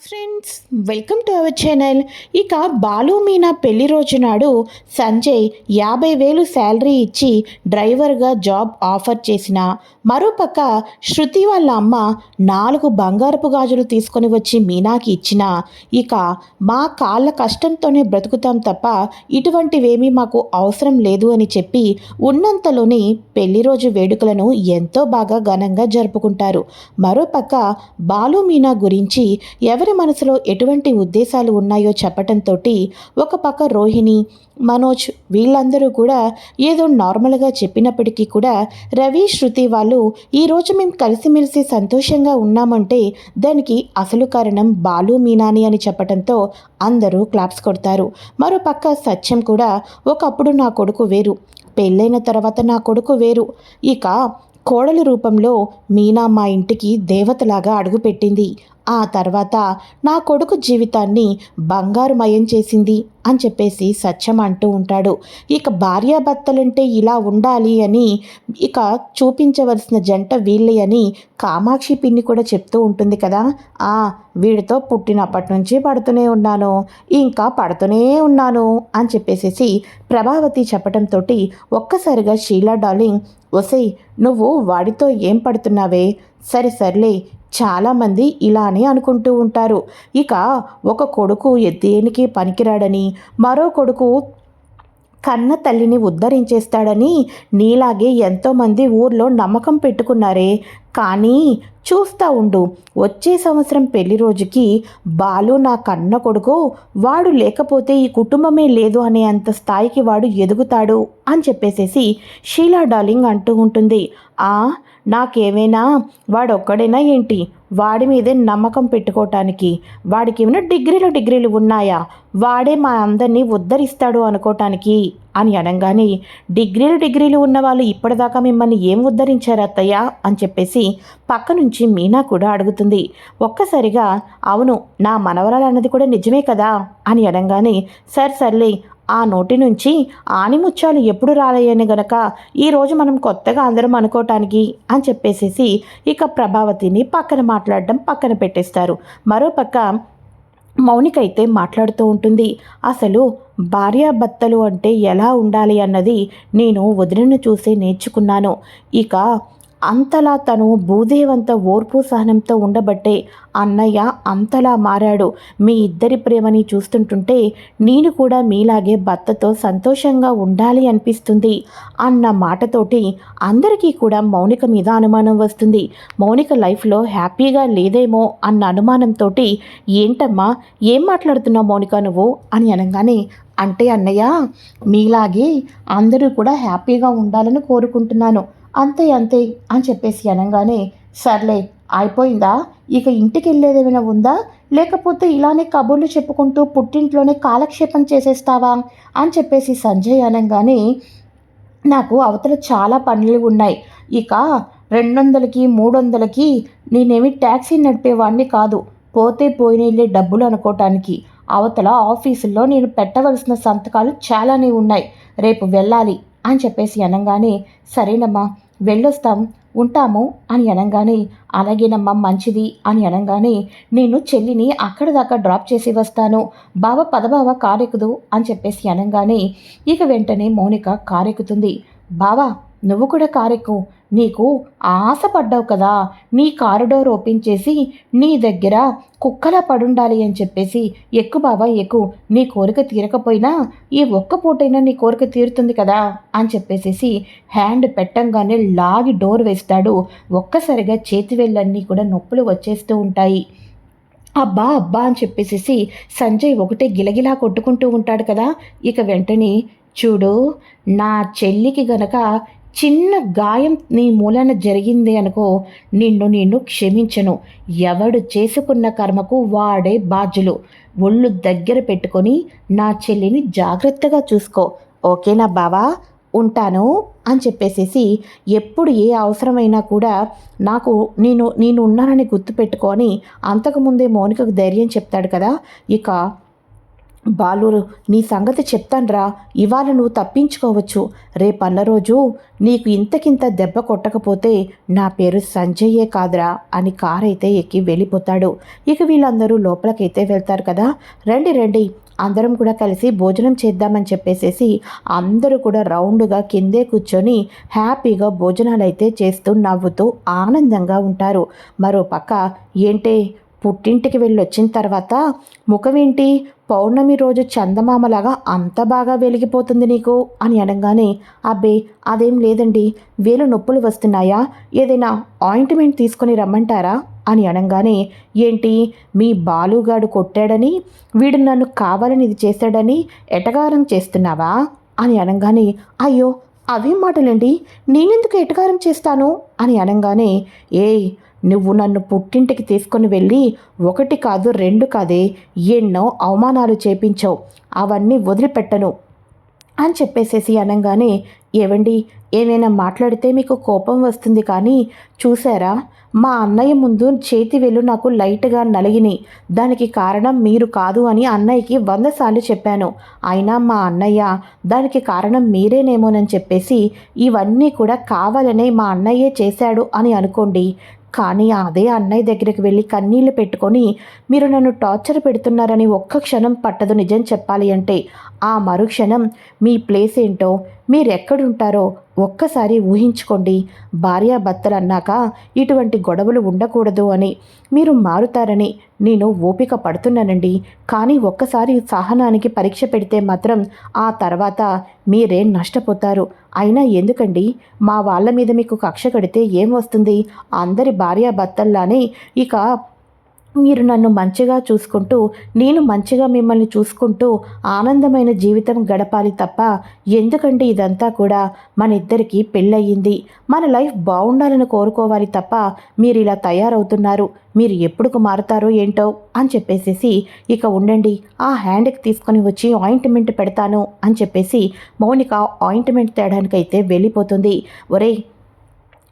Friends welcome to our channel ఇక బాలు మీనా పెళ్ళి రోజు నాడు సంజయ్ యాభై వేలు శాలరీ ఇచ్చి డ్రైవర్గా జాబ్ ఆఫర్ చేసిన. మరోపక్క శృతి వాళ్ళ అమ్మ నాలుగు బంగారపు గాజులు తీసుకొని వచ్చి మీనాకి ఇచ్చిన. ఇక మా కాళ్ళ కష్టంతోనే బ్రతుకుతాం తప్ప ఇటువంటివేమీ మాకు అవసరం లేదు అని చెప్పి ఉన్నంతలోని పెళ్ళి రోజు వేడుకలను ఎంతో బాగా ఘనంగా జరుపుకుంటారు. మరోపక్క బాలు మీనా గురించి ఎవరి మనసులో ఎటువంటి ఉద్దేశాలు ఉన్నాయో చెప్పటంతో ఒక పక్క రోహిణి మనోజ్ వీళ్ళందరూ కూడా ఏదో నార్మల్గా చెప్పినప్పటికీ కూడా రవి శృతి వాళ్ళు ఈరోజు మేము కలిసిమెలిసి సంతోషంగా ఉన్నామంటే దానికి అసలు కారణం బాలు మీనాని అని చెప్పటంతో అందరూ క్లాప్స్ కొడతారు. మరోపక్క సత్యం కూడా ఒకప్పుడు నా కొడుకు వేరు పెళ్ళైన తర్వాత నా కొడుకు వేరు. ఇక కోడలు రూపంలో మీనా మా ఇంటికి దేవతలాగా అడుగుపెట్టింది. ఆ తర్వాత నా కొడుకు జీవితాన్ని బంగారుమయం చేసింది అని చెప్పేసి సత్యం అంటూ ఉంటాడు. ఇక భార్యాభర్తలంటే ఇలా ఉండాలి అని ఇక చూపించవలసిన జంట వీళ్ళే అని కామాక్షి పిన్ని కూడా చెప్తూ ఉంటుంది కదా. ఆ వీడితో పుట్టినప్పటి నుంచి పడుతూనే ఉన్నాను. ఇంకా పడుతూనే ఉన్నాను అని చెప్పేసేసి ప్రభావతి చెప్పడంతో ఒక్కసారిగా షీలా డార్లింగ్ ఒసై నువ్వు వాడితో ఏం పడుతున్నావే? సరే సర్లే చాలామంది ఇలానే అనుకుంటూ ఉంటారు. ఇక ఒక కొడుకు దేనికి పనికిరాడని మరో కొడుకు కన్న తల్లిని ఉద్ధరించేస్తాడని నీలాగే ఎంతోమంది ఊర్లో నమ్మకం పెట్టుకున్నారే. కానీ చూస్తా ఉండు వచ్చే సంవత్సరం పెళ్ళి రోజుకి బాలు నా కన్న కొడుకు వాడు లేకపోతే ఈ కుటుంబమే లేదు అనే అంత స్థాయికి వాడు ఎదుగుతాడు అని చెప్పేసేసి షీలా డార్లింగ్ అంటూ ఉంటుంది. ఆ నాకేమైనా? వాడొక్కడైనా ఏంటి? వాడి మీదే నమ్మకం పెట్టుకోవటానికి వాడికి ఏమైనా డిగ్రీలు డిగ్రీలు ఉన్నాయా? వాడే మా అందరినీ ఉద్ధరిస్తాడు అనుకోవటానికి అని అనగానే డిగ్రీలు డిగ్రీలు ఉన్న వాళ్ళు ఇప్పటిదాకా మిమ్మల్ని ఏం ఉద్ధరించారు అత్తయ్య? అని చెప్పేసి పక్క నుంచి మీనా కూడా అడుగుతుంది. ఒక్కసారిగా అవును నా మనవరాలు అన్నది కూడా నిజమే కదా? అని అనగానే సర్ సర్లే ఆ నోటి నుంచి ఆనిముత్యాలు ఎప్పుడు రాలేయని గనక ఈరోజు మనం కొత్తగా అందరం అనుకోవటానికి అని చెప్పేసేసి ఇక ప్రభావతిని పక్కన మాట్లాడడం పక్కన పెట్టేస్తారు. మరోపక్క మౌనిక అయితే మాట్లాడుతూ ఉంటుంది. అసలు భార్యాభర్తలు అంటే ఎలా ఉండాలి అన్నది నేను వదిలిన చూసి నేర్చుకున్నాను. ఇక అంతలా తను భూదేవంత ఓర్పు సహనంతో ఉండబట్టే అన్నయ్య అంతలా మారాడు. మీ ఇద్దరి ప్రేమని చూస్తుంటుంటే నేను కూడా మీలాగే భర్తతో సంతోషంగా ఉండాలి అనిపిస్తుంది అన్న మాటతోటి అందరికీ కూడా మౌనిక మీద అనుమానం వస్తుంది. మౌనిక లైఫ్లో హ్యాపీగా లేదేమో అన్న అనుమానంతో ఏంటమ్మా ఏం మాట్లాడుతున్నావు మౌనిక నువ్వు? అని అనగానే అంటే అన్నయ్య మీలాగే అందరూ కూడా హ్యాపీగా ఉండాలని కోరుకుంటున్నాను. అంతే అంతే అని చెప్పేసి అనగానే సర్లే అయిపోయిందా? ఇక ఇంటికి వెళ్ళేదేమైనా ఉందా? లేకపోతే ఇలానే కబుర్లు చెప్పుకుంటూ పుట్టింట్లోనే కాలక్షేపం చేసేస్తావా? అని చెప్పేసి సంజయ్ అనగానే నాకు అవతల చాలా పనులు ఉన్నాయి. ఇక రెండు వందలకి మూడు వందలకి నేనేమి ట్యాక్సీ నడిపేవాడిని కాదు. పోతే పోయిన డబ్బులు అనుకోవటానికి అవతల ఆఫీసుల్లో నేను పెట్టవలసిన సంతకాలు చాలానే ఉన్నాయి. రేపు వెళ్ళాలి. అని చెప్పేసి అనగానే సరేనమ్మా వెళ్ళొస్తాం ఉంటాము అని అనగానే అలాగేనమ్మా మంచిది అని అనగానే నేను చెల్లిని అక్కడ దాకా డ్రాప్ చేసి వస్తాను బావ పదబావ కారెక్కుదు అని చెప్పేసి అనగానే ఇక వెంటనే మౌనిక కారెక్కుతుంది. బావా నువ్వు కూడా కారెక్కు నీకు ఆశపడ్డావు కదా. నీ కారిడోర్ ఓపెన్ చేసి నీ దగ్గర కుక్కలా పడుండాలి అని చెప్పేసి ఎక్కు బాబా ఎక్కు నీ కోరిక తీరకపోయినా ఈ ఒక్క పూటైనా నీ కోరిక తీరుతుంది కదా అని చెప్పేసేసి హ్యాండ్ పెట్టంగానే లాగి డోర్ వేస్తాడు. ఒక్కసారిగా చేతి వేళ్ళన్నీ కూడా నొప్పులు వచ్చేస్తూ ఉంటాయి. అబ్బా అబ్బా అని చెప్పేసేసి సంజయ్ ఒకటే గిలగిలా కొట్టుకుంటూ ఉంటాడు కదా. ఇక వెంటనే చూడు నా చెల్లికి గనక చిన్న గాయం నీ మూలన జరిగింది అనుకో నిన్ను నిన్ను క్షమించను. ఎవడు చేసుకున్న కర్మకు వాడే బాధ్యులు. ఒళ్ళు దగ్గర పెట్టుకొని నా చెల్లిని జాగ్రత్తగా చూసుకో. ఓకేనా బావా? ఉంటాను అని చెప్పేసేసి ఎప్పుడు ఏ అవసరమైనా కూడా నాకు నేను నేను ఉన్నానని గుర్తుపెట్టుకొని అంతకుముందే మౌనికకు ధైర్యం చెప్తాడు కదా. ఇక బాలు నీ సంగతి చెప్తాన్రా. ఇవాళ నువ్వు తప్పించుకోవచ్చు. రేపన్న రోజు నీకు ఇంతకింత దెబ్బ కొట్టకపోతే నా పేరు సంజయ్యే కాదురా అని కారైతే అయితే ఎక్కి వెళ్ళిపోతాడు. ఇక వీళ్ళందరూ లోపలికైతే వెళ్తారు కదా. రండి రండి. అందరం కూడా కలిసి భోజనం చేద్దామని చెప్పేసేసి అందరూ కూడా రౌండ్గా కిందే కూర్చొని హ్యాపీగా భోజనాలు అయితే చేస్తూ నవ్వుతూ ఆనందంగా ఉంటారు. మరో పక్క ఏంటే పుట్టింటికి వెళ్ళి వచ్చిన తర్వాత ముఖమేంటి పౌర్ణమి రోజు చందమామలాగా అంత బాగా వెలిగిపోతుంది నీకు? అని అనగానే అబ్బే అదేం లేదండి. వేలు నొప్పులు వస్తున్నాయా? ఏదైనా ఆయింట్మెంట్ తీసుకొని రమ్మంటారా? అని అనగానే ఏంటి? మీ బాలుగాడు కొట్టాడని వీడు నన్ను కావాలని ఇది చేశాడని ఎటగారం చేస్తున్నావా? అని అనగానే అయ్యో అవేం మాటలండి? నేనెందుకు ఎటకారం చేస్తాను? అని అనగానే ఏయ్ నువ్వు నన్ను పుట్టింటికి తీసుకొని వెళ్ళి ఒకటి కాదు రెండు కాదే ఎన్నో అవమానాలు చేపించావు. అవన్నీ వదిలిపెట్టను అని చెప్పేసేసి అనగానే ఏవండి ఏమైనా మాట్లాడితే మీకు కోపం వస్తుంది కానీ చూసారా మా అన్నయ్య ముందు చేతి వెళ్ళు నాకు లైట్గా నలిగినాయి. దానికి కారణం మీరు కాదు అని అన్నయ్యకి వంద సార్లు చెప్పాను. అయినా మా అన్నయ్య దానికి కారణం మీరేనేమోనని చెప్పేసి ఇవన్నీ కూడా కావాలనే మా అన్నయ్యే చేశాడు అని అనుకోండి. కానీ అదే అన్నయ్య దగ్గరికి వెళ్ళి కన్నీళ్ళు పెట్టుకొని మీరు నన్ను టార్చర్ పెడుతున్నారని ఒక్క క్షణం పట్టదు నిజం చెప్పాలి అంటే ఆ మరుక్షణం మీ ప్లేస్ ఏంటో మీరెక్కడుంటారో ఒక్కసారి ఊహించుకోండి. భార్యాభర్తలు అన్నాక ఇటువంటి గొడవలు ఉండకూడదు అని. మీరు మారుతారని నేను ఓపిక పడుతున్నానండి. కానీ ఒక్కసారి సహనానికి పరీక్ష పెడితే మాత్రం ఆ తర్వాత మీరే నష్టపోతారు. అయినా ఎందుకండి? మా వాళ్ళ మీద మీకు కక్ష కడితే ఏం వస్తుంది? అందరి భార్యాభర్తల్లానే ఇక మీరు నన్ను మంచిగా చూసుకుంటూ నేను మంచిగా మిమ్మల్ని చూసుకుంటూ ఆనందమైన జీవితం గడపాలి తప్ప ఎందుకంటే ఇదంతా కూడా? మన ఇద్దరికి పెళ్ళయింది. మన లైఫ్ బాగుండాలని కోరుకోవాలి తప్ప మీరు ఇలా తయారవుతున్నారు. మీరు ఎప్పుడుకు మారుతారో ఏంటో అని చెప్పేసేసి ఇక ఉండండి ఆ హ్యాండ్కి తీసుకొని వచ్చి ఆయింట్మెంట్ పెడతాను అని చెప్పేసి మౌనిక ఆయింట్మెంట్ తేడానికైతే వెళ్ళిపోతుంది. ఒరేయ్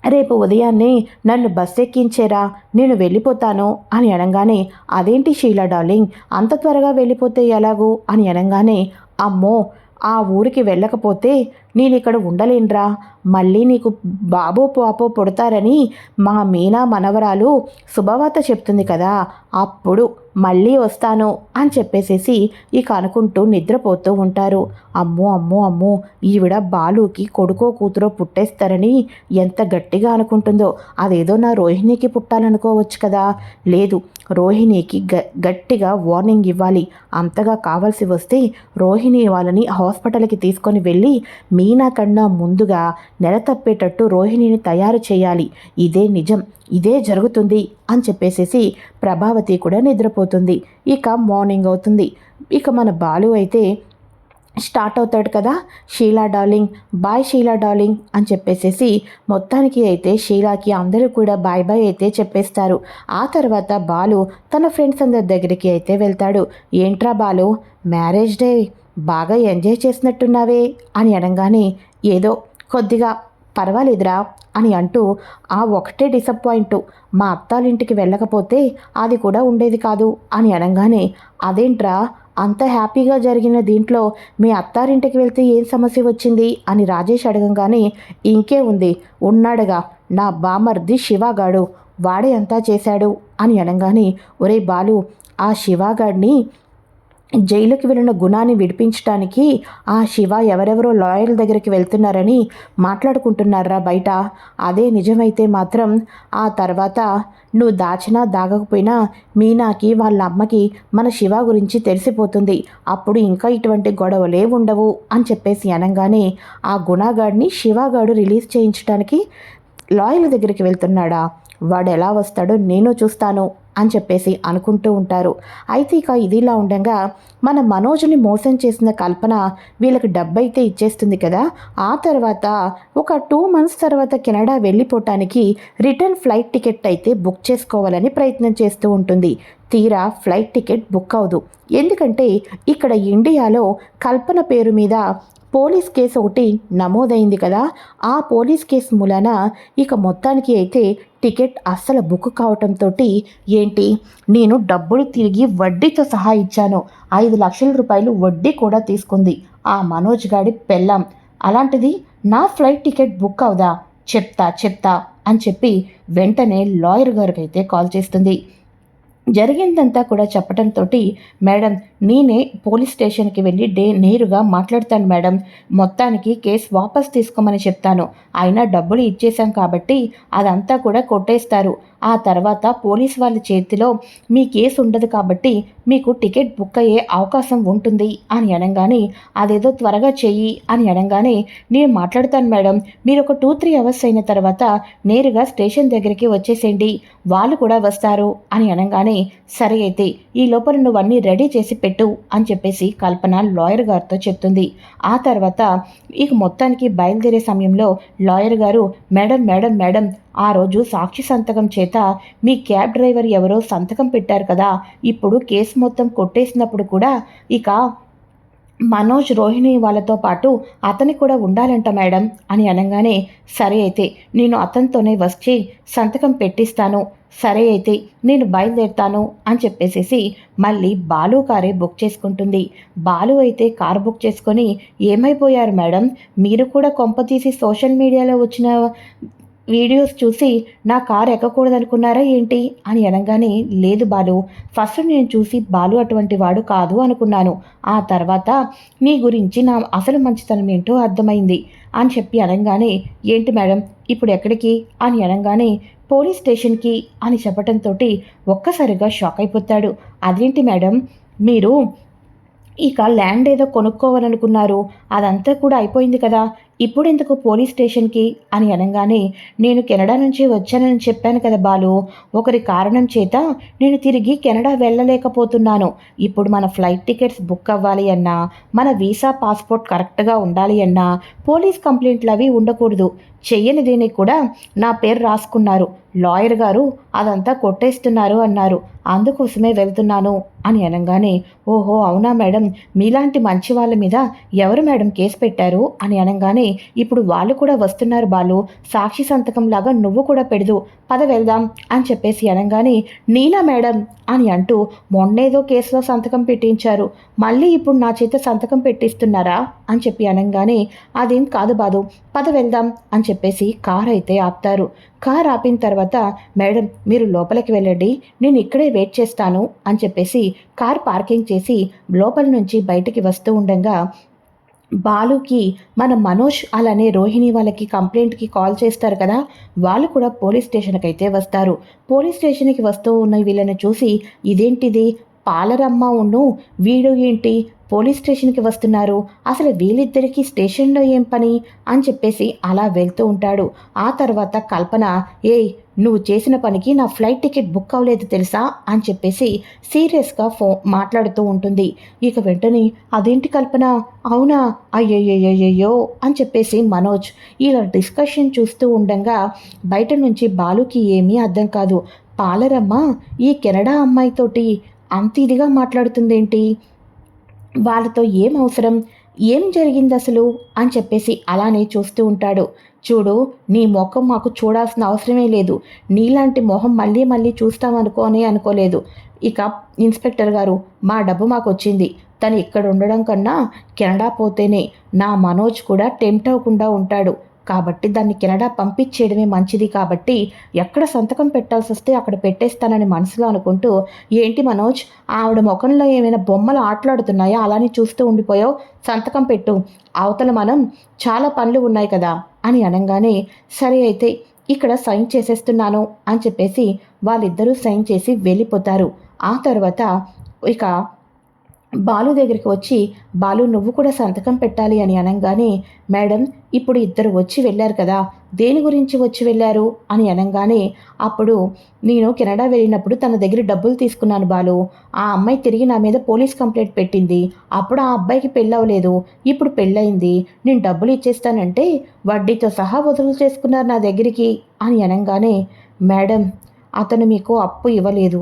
రేపు ఉదయాన్నే నన్ను బస్ ఎక్కించేరా నేను వెళ్ళిపోతాను అని అనగానే అదేంటి షీలా డార్లింగ్ అంత త్వరగా వెళ్ళిపోతే ఎలాగూ? అని అనగానే అమ్మో ఆ ఊరికి వెళ్ళకపోతే నేను ఇక్కడ ఉండలేనురా. మళ్ళీ నీకు బాబో పాపో పుడతారని మా మీనా మనవరాలు శుభవార్త చెప్తుంది కదా అప్పుడు మళ్ళీ వస్తాను అని చెప్పేసేసి ఇక అనుకుంటూ నిద్రపోతూ ఉంటారు. అమ్మో అమ్మో అమ్మో ఈవిడ బాలుకి కొడుకో కూతురో పుట్టేస్తారని ఎంత గట్టిగా అనుకుంటుందో. అదేదో నా రోహిణికి పుట్టాలనుకోవచ్చు కదా. లేదు రోహిణికి గ గట్టిగా వార్నింగ్ ఇవ్వాలి. అంతగా కావాల్సి వస్తే రోహిణి వాళ్ళని హాస్పిటల్కి తీసుకొని వెళ్ళి మీనా కన్నా ముందుగా నెల తప్పేటట్టు రోహిణిని తయారు చేయాలి. ఇదే నిజం. ఇదే జరుగుతుంది అని చెప్పేసేసి ప్రభావతి కూడా నిద్రపోతుంది. ఇక మార్నింగ్ అవుతుంది. ఇక మన బాలు అయితే స్టార్ట్ అవుతాడు కదా Sheela darling. Bye Sheela darling అని చెప్పేసేసి మొత్తానికి అయితే షీలాకి అందరూ కూడా బాయ్ బాయ్ అయితే చెప్పేస్తారు. ఆ తర్వాత బాలు తన ఫ్రెండ్స్ అందరి దగ్గరికి అయితే వెళ్తాడు. ఏంట్రా బాలు మ్యారేజ్ డే బాగా ఎంజాయ్ చేసినట్టున్నావే? అని అనగానే ఏదో కొద్దిగా పర్వాలేదురా అని అంటూ ఆ ఒకటే డిసప్పాయింట్ మా అత్తాలింటికి వెళ్ళకపోతే అది కూడా ఉండేది కాదు అని అనగానే అదేంట్రా అంత హ్యాపీగా జరిగిన దీంట్లో మీ అత్తారింటికి వెళ్తే ఏం సమస్య వచ్చింది? అని రాజేష్ అడగంగానే ఇంకే ఉంది. ఉన్నాడుగా. నా బామర్ది శివాగాడు. వాడే అంతా చేశాడు. అని అనగానే ఒరే బాలు ఆ శివాగాడిని జైలుకి వెళ్ళిన గుణాన్ని విడిపించడానికి ఆ శివ ఎవరెవరో లాయర్ల దగ్గరికి వెళ్తున్నారని మాట్లాడుకుంటున్నారా బయట? అదే నిజమైతే మాత్రం ఆ తర్వాత నువ్వు దాచినా దాగకపోయినా మీనాకి వాళ్ళ అమ్మకి మన శివ గురించి తెలిసిపోతుంది. అప్పుడు ఇంకా ఇటువంటి గొడవలే ఉండవు అని చెప్పేసి అనగానే ఆ గుణాగాడిని శివగాడు రిలీజ్ చేయించడానికి లాయర్ల దగ్గరికి వెళ్తున్నాడా? వాడు ఎలా వస్తాడో నేను చూస్తాను. అని చెప్పేసి అనుకుంటూ ఉంటారు. అయితే ఇక ఇదిలా ఉండగా మన మనోజ్ని మోసం చేసిన కల్పన వీళ్ళకి డబ్బైతే ఇచ్చేస్తుంది కదా. ఆ తర్వాత ఒక టూ మంత్స్ తర్వాత కెనడా వెళ్ళిపోవటానికి రిటర్న్ ఫ్లైట్ టికెట్ అయితే బుక్ చేసుకోవాలని ప్రయత్నం చేస్తూ ఉంటుంది. తీరా ఫ్లైట్ టికెట్ బుక్ అవదు ఎందుకంటే ఇక్కడ ఇండియాలో కల్పన పేరు మీద పోలీస్ కేసు ఒకటి నమోదైంది కదా. ఆ పోలీస్ కేసు మూలాన ఇక మొత్తానికి అయితే టికెట్ అస్సలు బుక్ కావటంతో ఏంటి? నేను డబ్బులు తిరిగి వడ్డీతో సహా ఇచ్చాను. ఐదు లక్షల రూపాయలు వడ్డీ కూడా తీసుకుంది. ఆ మనోజ్ గాడి పెళ్ళాం. అలాంటిది నా ఫ్లైట్ టికెట్ బుక్ అవుదా? చెప్తా చెప్తా అని చెప్పి వెంటనే లాయర్ గారికి అయితే కాల్ చేస్తుంది. జరిగిందంతా కూడా చెప్పడంతో మేడం నేనే పోలీస్ స్టేషన్కి వెళ్ళి డే నేరుగా మాట్లాడతాను మేడం. మొత్తానికి కేసు వాపస్ తీసుకోమని చెప్తాను. అయినా డబ్బులు ఇచ్చేశాం కాబట్టి అదంతా కూడా కొట్టేస్తారు. ఆ తర్వాత పోలీస్ వాళ్ళ చేతిలో మీ కేసు ఉండదు కాబట్టి మీకు టికెట్ బుక్ అయ్యే అవకాశం ఉంటుంది అని అనగానే అదేదో త్వరగా చెయ్యి అని అనగానే నేను మాట్లాడతాను మేడం. మీరు ఒక టూ త్రీ అవర్స్ అయిన తర్వాత నేరుగా స్టేషన్ దగ్గరికి వచ్చేసేయండి. వాళ్ళు కూడా వస్తారు అని అనగానే సరే అయితే ఈ లోపల నువ్వన్నీ రెడీ చేసి పెట్టు అని చెప్పేసి కల్పన లాయర్ గారితో చెప్తుంది. ఆ తర్వాత ఇక మొత్తానికి బయలుదేరే సమయంలో లాయర్ గారు మేడం మేడం మేడం ఆ రోజు సాక్షి సంతకం చేత మీ క్యాబ్ డ్రైవర్ ఎవరో సంతకం పెట్టారు కదా ఇప్పుడు కేసు మొత్తం కొట్టేసినప్పుడు కూడా ఇక మనోజ్ రోహిణి వాళ్ళతో పాటు అతని కూడా ఉండాలంట మేడం అని అనగానే సరే అయితే నేను అతనితోనే వచ్చి సంతకం పెట్టిస్తాను. సరే అయితే నేను బయలుదేరుతాను అని చెప్పేసేసి మళ్ళీ బాలు కారే బుక్ చేసుకుంటుంది. బాలు అయితే కారు బుక్ చేసుకొని ఏమైపోయారు మేడం? మీరు కూడా కొంప తీసి సోషల్ మీడియాలో వచ్చిన వీడియోస్ చూసి నా కారు ఎక్కకూడదనుకున్నారా ఏంటి? అని అనగానే లేదు బాలు ఫస్ట్ నేను చూసి బాలు అటువంటి వాడు కాదు అనుకున్నాను. ఆ తర్వాత నీ గురించి నా అసలు మంచితనం ఏంటో అర్థమైంది అని చెప్పి అనగానే ఏంటి మేడం ఇప్పుడు ఎక్కడికి? అని అనగానే పోలీస్ స్టేషన్కి అని చెప్పడంతో ఒక్కసారిగా షాక్ అయిపోతాడు. అదేంటి మేడం మీరు ఇక ల్యాండ్ ఏదో కొనుక్కోవాలనుకున్నారు అదంతా కూడా అయిపోయింది కదా ఇప్పుడు ఎందుకు పోలీస్ స్టేషన్కి? అని అనగానే నేను కెనడా నుంచి వచ్చానని చెప్పాను కదా బాలు. ఒకరి కారణం చేత నేను తిరిగి కెనడా వెళ్ళలేకపోతున్నాను. ఇప్పుడు మన ఫ్లైట్ టికెట్స్ బుక్ అవ్వాలి అన్నా మన వీసా పాస్పోర్ట్ కరెక్ట్గా ఉండాలి అన్నా పోలీస్ కంప్లైంట్లు అవి ఉండకూడదు. చెయ్యని దీనికి కూడా నా పేరు రాసుకున్నారు. లాయర్ గారు అదంతా కొట్టేస్తున్నారు అన్నారు. అందుకోసమే వెళ్తున్నాను అని అనగానే ఓహో అవునా మేడం? మీలాంటి మంచి వాళ్ళ మీద ఎవరు మేడం కేసు పెట్టారు? అని అనగానే ఇప్పుడు వాళ్ళు కూడా వస్తున్నారు బాలు. సాక్షి సంతకం లాగా నువ్వు కూడా పెడదు. పద వెళ్దాం అని చెప్పేసి అనగానే నీనా మేడం అని అంటూ మొన్నేదో కేసులో సంతకం పెట్టించారు. మళ్ళీ ఇప్పుడు నా చేత సంతకం పెట్టిస్తున్నారా? అని చెప్పి అనగానే అదేం కాదు బాదు పద వెళ్దాం అని చెప్పేసి కార్ అయితే ఆపుతారు. కార్ ఆపిన తర్వాత మేడం మీరు లోపలికి వెళ్ళండి. నేను ఇక్కడే వెయిట్ చేస్తాను అని చెప్పేసి కార్ పార్కింగ్ చేసి లోపల నుంచి బయటికి వస్తూ ఉండగా బాలుకి మన మనోజ్ అలానే రోహిణి వాళ్ళకి కంప్లైంట్కి కాల్ చేస్తారు కదా. వాళ్ళు కూడా పోలీస్ స్టేషన్కి అయితే వస్తారు. పోలీస్ స్టేషన్కి వస్తూ ఉన్న వీళ్ళని చూసి ఇదేంటిది? పాలరమ్మ ఉన్ను వీడు ఏంటి? పోలీస్ స్టేషన్కి వస్తున్నారు. అసలు వీళ్ళిద్దరికీ స్టేషన్లో ఏం పని? అని చెప్పేసి అలా వెళ్తూ ఉంటాడు. ఆ తర్వాత కల్పన ఏయ్ నువ్వు చేసిన పనికి నా ఫ్లైట్ టికెట్ బుక్ అవ్వలేదు తెలుసా? అని చెప్పేసి సీరియస్గా ఫో మాట్లాడుతూ ఉంటుంది. ఇక వెంటనే అదేంటి కల్పన? అవునా? అయ్యయ్యయ్యయ్యో అని చెప్పేసి మనోజ్ ఇలా డిస్కషన్ చూస్తూ ఉండగా బయట నుంచి బాలుకి ఏమీ అర్థం కాదు. పాలరమ్మ ఈ కెనడా అమ్మాయితోటి అంత ఇదిగా మాట్లాడుతుందేంటి? వాళ్ళతో ఏం అవసరం? ఏం జరిగింది అసలు? అని చెప్పేసి అలానే చూస్తూ ఉంటాడు. చూడు నీ మొఖం మాకు చూడాల్సిన అవసరమే లేదు. నీలాంటి మొహం మళ్ళీ మళ్ళీ చూస్తామనుకోనే అనుకోలేదు. ఇక ఇన్స్పెక్టర్ గారు మా డబ్బు మాకు వచ్చింది తను ఇక్కడ ఉండడం కన్నా కెనడా పోతేనే నా మనోజ్ కూడా టెంప్ట్ అవ్వకుండా ఉంటాడు. కాబట్టి దాన్ని కెనడా పంపించేయడమే మంచిది కాబట్టి ఎక్కడ సంతకం పెట్టాల్సి వస్తే అక్కడ పెట్టేస్తానని మనసులో అనుకుంటూ ఏంటి మనోజ్ ఆవిడ ముఖంలో ఏమైనా బొమ్మలు ఆటలాడుతున్నాయా? అలానే చూస్తూ ఉండిపోయావు. సంతకం పెట్టు. అవతల మనం చాలా పనులు ఉన్నాయి కదా అని అనగానే సరే అయితే ఇక్కడ సైన్ చేసేస్తున్నాను అని చెప్పేసి వాళ్ళిద్దరూ సైన్ చేసి వెళ్ళిపోతారు. ఆ తర్వాత ఇక బాలు దగ్గరికి వచ్చి బాలు నువ్వు కూడా సంతకం పెట్టాలి అని అనగానే మేడం ఇప్పుడు ఇద్దరు వచ్చి వెళ్ళారు కదా దేని గురించి వచ్చి వెళ్ళారు? అని అనగానే అప్పుడు నేను కెనడా వెళ్ళినప్పుడు తన దగ్గర డబ్బులు తీసుకున్నాను బాలు. ఆ అమ్మాయి తిరిగి నా మీద పోలీస్ కంప్లైంట్ పెట్టింది. అప్పుడు ఆ అబ్బాయికి పెళ్ళవలేదు. ఇప్పుడు పెళ్ళయింది. నేను డబ్బులు ఇచ్చేస్తానంటే వడ్డీతో సహా వదులు చేసుకున్నారు నా దగ్గరికి అని అనగానే మేడం అతను మీకు అప్పు ఇవ్వలేదు.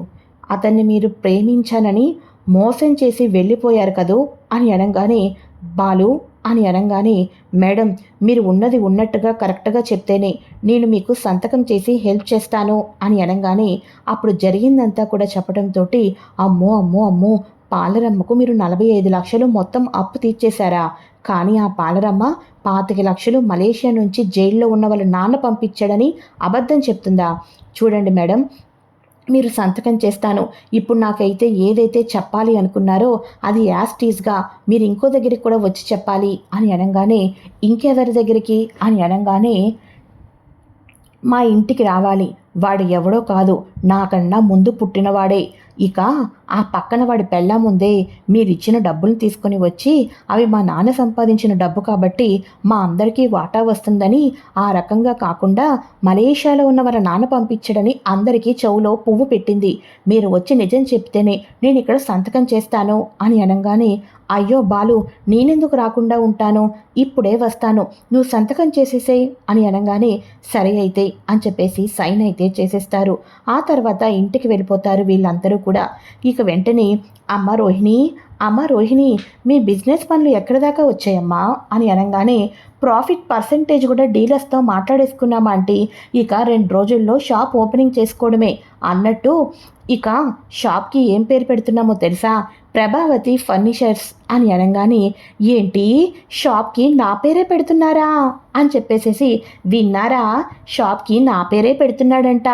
అతన్ని మీరు ప్రేమించానని మోసం చేసి వెళ్ళిపోయారు కదూ? అని అనగానే బాలు అని అనగానే మేడం మీరు ఉన్నది ఉన్నట్టుగా కరెక్ట్గా చెప్తేనే నేను మీకు సంతకం చేసి హెల్ప్ చేస్తాను అని అనగానే అప్పుడు జరిగిందంతా కూడా చెప్పడంతో అమ్మో అమ్మో అమ్మో పాలరమ్మకు మీరు నలభై ఐదు లక్షలు మొత్తం అప్పు తీర్చేశారా? కానీ ఆ పాలరమ్మ పాతిక లక్షలు మలేషియా నుంచి జైల్లో ఉన్న వాళ్ళ నాన్న పంపించాడని అబద్ధం చెప్తుందా? చూడండి మేడం మీరు సంతకం చేస్తాను. ఇప్పుడు నాకైతే ఏదైతే చెప్పాలి అనుకున్నారో అది యాస్టీస్గా మీరు ఇంకో దగ్గరికి కూడా వచ్చి చెప్పాలి అని అనగానే ఇంకెవరి దగ్గరికి అని అనగానే మా ఇంటికి రావాలి. వాడు ఎవడో కాదు. నాకన్నా ముందు పుట్టినవాడే. ఇక ఆ పక్కన వాడి పెళ్ళా ముందే మీరిచ్చిన డబ్బులు తీసుకొని వచ్చి అవి మా నాన్న సంపాదించిన డబ్బు కాబట్టి మా అందరికీ వాటా వస్తుందని ఆ రకంగా కాకుండా మలేషియాలో ఉన్న వారి నాన్న పంపించడని అందరికీ చెవులో పువ్వు పెట్టింది. మీరు వచ్చి నిజం చెప్తేనే నేను ఇక్కడ సంతకం చేస్తాను అని అనగానే అయ్యో బాలు నేనెందుకు రాకుండా ఉంటాను? ఇప్పుడే వస్తాను. నువ్వు సంతకం చేసేసేయ్ అని అనగానే సరే అయితే అని చెప్పేసి సైన్ అయితే చేసేస్తారు. ఆ తర్వాత ఇంటికి వెళ్ళిపోతారు వీళ్ళందరూ కూడా. ఇక వెంటనే అమ్మ రోహిణి అమ్మ రోహిణి మీ బిజినెస్ పనులు ఎక్కడి దాకా వచ్చాయమ్మా? అని అనగానే ప్రాఫిట్ పర్సంటేజ్ కూడా డీలర్స్తో మాట్లాడేసుకున్నామా అంటే ఇక రెండు రోజుల్లో షాప్ ఓపెనింగ్ చేసుకోవడమే. అన్నట్టు ఇక షాప్కి ఏం పేరు పెడుతున్నామో తెలుసా? ప్రభావతి ఫర్నిచర్స్. అని అనగానే ఏంటి షాప్కి నా పేరే పెడుతున్నారా? అని చెప్పేసేసి విన్నారా? షాప్కి నా పేరే పెడుతున్నాడంట.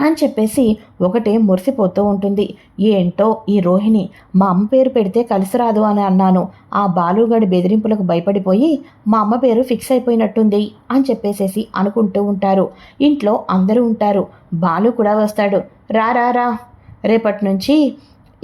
అని చెప్పేసి ఒకటే మురిసిపోతూ ఉంటుంది. ఏంటో ఈ రోహిణి? మా అమ్మ పేరు పెడితే కలిసి రాదు అని అన్నాను. ఆ బాలుగడి బెదిరింపులకు భయపడిపోయి మా అమ్మ పేరు ఫిక్స్ అయిపోయినట్టుంది అని చెప్పేసేసి అనుకుంటూ ఉంటారు. ఇంట్లో అందరూ ఉంటారు. బాలు కూడా వస్తాడు. రారా రా రా. రేపటి నుంచి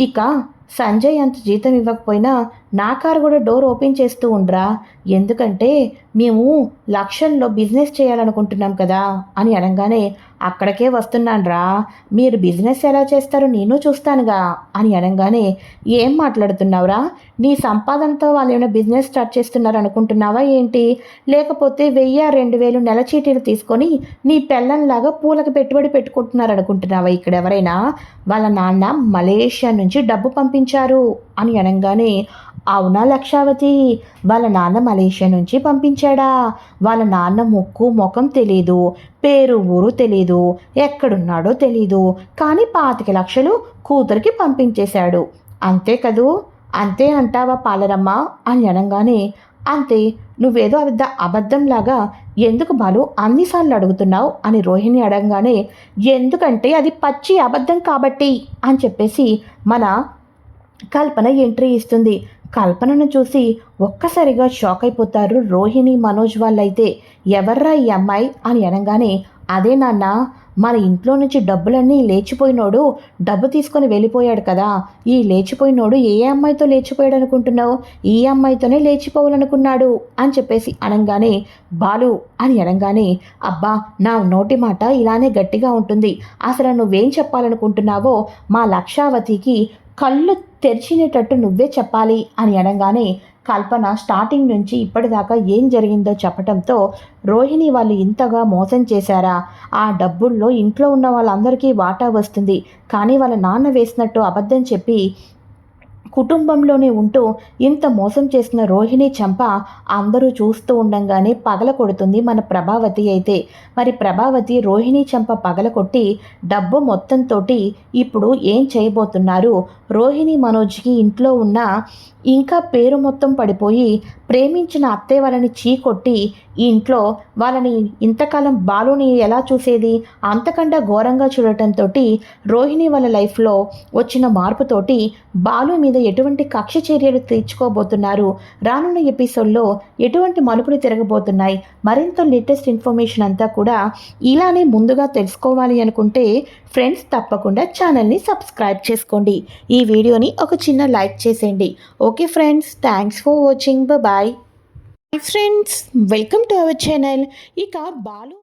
ఇక సంజయ్ అంత జీతం ఇవ్వకపోయినా నా కారు కూడా డోర్ ఓపెన్ చేస్తూ ఉండరా? ఎందుకంటే మేము లక్షల్లో బిజినెస్ చేయాలనుకుంటున్నాం కదా అని అనగానే అక్కడికే వస్తున్నానరా. మీరు బిజినెస్ ఎలా చేస్తారో నేను చూస్తానుగా అని అనగానే ఏం మాట్లాడుతున్నావురా? నీ సంపాదనతో వాళ్ళు ఏమైనా బిజినెస్ స్టార్ట్ చేస్తున్నారు అనుకుంటున్నావా ఏంటి? లేకపోతే వెయ్యి రెండు వేలు నెల చీటీలు తీసుకొని నీ పెళ్ళంలాగా పూలకు పెట్టుబడి పెట్టుకుంటున్నారు అనుకుంటున్నావా ఇక్కడ ఎవరైనా? వాళ్ళ నాన్న మలేషియా నుంచి డబ్బు పంపించారు అని అనగానే అవునా లక్షావతి? వాళ్ళ నాన్న మలేషియా నుంచి పంపించాడా? వాళ్ళ నాన్న ముక్కు ముఖం తెలీదు పేరు ఊరు తెలీదు ఎక్కడున్నాడో తెలీదు. కానీ పాతిక లక్షలు కూతురికి పంపించేశాడు. అంతే కదూ? అంతే అంటావా పాలరమ్మ? అని అనగానే అంతే నువ్వేదో అబద్ధ అబద్ధంలాగా ఎందుకు బాలు అన్నిసార్లు అడుగుతున్నావు అని రోహిణి అడగగానే ఎందుకంటే అది పచ్చి అబద్ధం కాబట్టి అని చెప్పేసి మన కల్పన ఎంట్రీ ఇస్తుంది. కల్పనను చూసి ఒక్కసారిగా షాక్ అయిపోతారు రోహిణి మనోజ్ వాళ్ళైతే. ఎవర్రా ఈ అమ్మాయి? అని అనగానే అదే నాన్న మన ఇంట్లో నుంచి డబ్బులన్నీ లేచిపోయినోడు డబ్బు తీసుకొని వెళ్ళిపోయాడు కదా. ఈ లేచిపోయినోడు ఏ అమ్మాయితో లేచిపోయాడు అనుకుంటున్నావు ఈ అమ్మాయితోనే లేచిపోవాలనుకున్నాడు అని చెప్పేసి అనగానే బాలు అని అనగానే అబ్బా నా నోటి మాట ఇలానే గట్టిగా ఉంటుంది. అసలు నువ్వేం చెప్పాలనుకుంటున్నావో మా లక్షావతికి కళ్ళు తెరిచినేటట్టు నువ్వే చెప్పాలి అని అనగానే కల్పన స్టార్టింగ్ నుంచి ఇప్పటిదాకా ఏం జరిగిందో చెప్పడంతో రోహిణి వాళ్ళు ఇంతగా మోసం చేశారా? ఆ డబ్బుల్లో ఇంట్లో ఉన్న వాళ్ళందరికీ వాటా వస్తుంది. కానీ వాళ్ళ నాన్న వేసినట్టు అబద్ధం చెప్పి కుటుంబంలోనే ఉంటూ ఇంత మోసం చేసిన రోహిణి చంప అందరూ చూస్తూ ఉండంగానే పగల కొడుతుంది మన ప్రభావతి అయితే. మరి ప్రభావతి రోహిణి చంప పగల కొట్టి డబ్బు మొత్తంతో ఇప్పుడు ఏం చేయబోతున్నారు? రోహిణి మనోజ్కి ఇంట్లో ఉన్న ఇంకా పేరు మొత్తం పడిపోయి ప్రేమించిన అత్తయ్య వాళ్ళని చీకొట్టి ఈ ఇంట్లో వాళ్ళని ఇంతకాలం బాలుని ఎలా చూసేది? అంతకంటే ఘోరంగా చూడటంతో రోహిణి వాళ్ళ లైఫ్లో వచ్చిన మార్పుతోటి బాలు మీద ఎటువంటి కక్ష చర్యలు తీర్చుకోబోతున్నారు? రానున్న ఎపిసోడ్లో ఎటువంటి మలుపులు తిరగబోతున్నాయి? మరింత లేటెస్ట్ ఇన్ఫర్మేషన్ అంతా కూడా ఇలానే ముందుగా తెలుసుకోవాలి అనుకుంటే ఫ్రెండ్స్ తప్పకుండా ఛానల్ని సబ్స్క్రైబ్ చేసుకోండి. ఈ వీడియోని ఒక చిన్న లైక్ చేసేయండి. Okay friends thanks for watching bye friends welcome to our channel ఇక బాలు